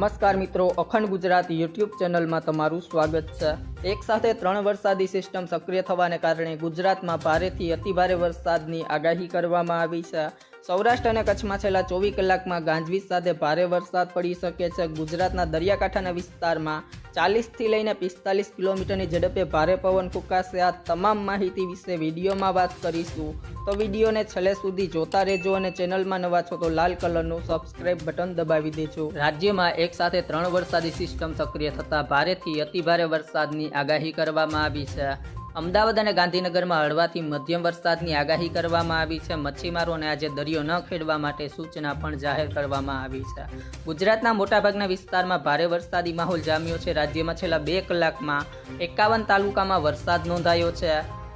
નમસ્કાર મિત્રો, અખંડ ગુજરાત યુટ્યુબ ચેનલમાં તમારું સ્વાગત છે. એક સાથે ત્રણ વરસાદી સિસ્ટમ સક્રિય થવાને કારણે ગુજરાતમાં ભારેથી અતિભારે વરસાદની આગાહી કરવામાં આવી છે. સૌરાષ્ટ્ર અને કચ્છમાં છેલ્લા ચોવીસ કલાકમાં ગાંજવીજ સાથે ભારે વરસાદ પડી શકે છે. ગુજરાતના દરિયાકાંઠાના વિસ્તારમાં ચાલીસથી લઈને પિસ્તાલીસ કિલોમીટરની ઝડપે ભારે પવન ફૂંકાશે. આ તમામ માહિતી વિશે વિડીયોમાં વાત કરીશું. તો વિડીયોને છેલ્લે સુધી જોતા રહેજો અને ચેનલમાં નવા છો તો લાલ કલરનું સબસ્ક્રાઇબ બટન દબાવી દેજો. રાજ્યમાં એક સાથે ત્રણ વરસાદી સિસ્ટમ સક્રિય થતા ભારેથી અતિભારે વરસાદની આગાહી કરવામાં આવી છે. અમદાવાદ અને ગાંધીનગરમાં હળવાથી મધ્યમ વરસાદની આગાહી કરવામાં આવી છે. મચ્છીમારોને આજે દરિયો ન ખેડવા માટે સૂચના પણ જાહેર કરવામાં આવી છે. ગુજરાતના મોટાભાગના વિસ્તારમાં ભારે વરસાદી માહોલ જામ્યો છે. રાજ્યમાં છેલ્લા બે કલાકમાં એકાવન તાલુકામાં વરસાદ નોંધાયો છે.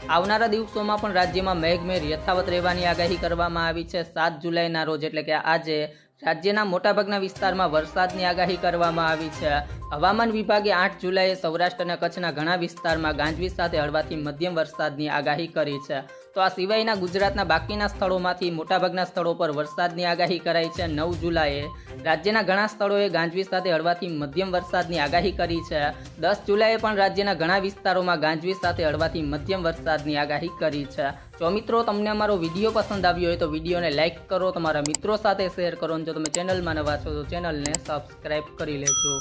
આવનારા દિવસોમાં પણ રાજ્યમાં મેઘમેર યથાવત રહેવાની આગાહી કરવામાં આવી છે. સાત જુલાઈના રોજ એટલે કે આજે રાજ્યના મોટાભાગના વિસ્તારમાં વરસાદની આગાહી કરવામાં આવી છે. હવામાન વિભાગે આઠ જુલાઈએ સૌરાષ્ટ્ર અને કચ્છના ઘણા વિસ્તારમાં ગાંજવીજ સાથે હળવાથી મધ્યમ વરસાદની આગાહી કરી છે. તો આ સિવાયના ગુજરાતના બાકીના સ્થળોમાંથી મોટાભાગના સ્થળો પર વરસાદની આગાહી કરાઈ છે નવ જુલાઈએ. રાજ્યના ઘણા સ્થળોએ ગાંજવીજ સાથે હળવાથી મધ્યમ વરસાદની આગાહી કરી છે. દસ જુલાઈએ પણ રાજ્યના ઘણા વિસ્તારોમાં ગાંજવીજ સાથે હળવાથી મધ્યમ વરસાદની આગાહી કરી છે. જો મિત્રો, તમને અમારો વીડિયો પસંદ આવ્યો હોય તો વિડીયોને લાઇક કરો, તમારા મિત્રો સાથે શેર કરો અને જો તમે ચેનલમાં નવા છો તો ચેનલને સબસ્ક્રાઈબ કરી લેજો.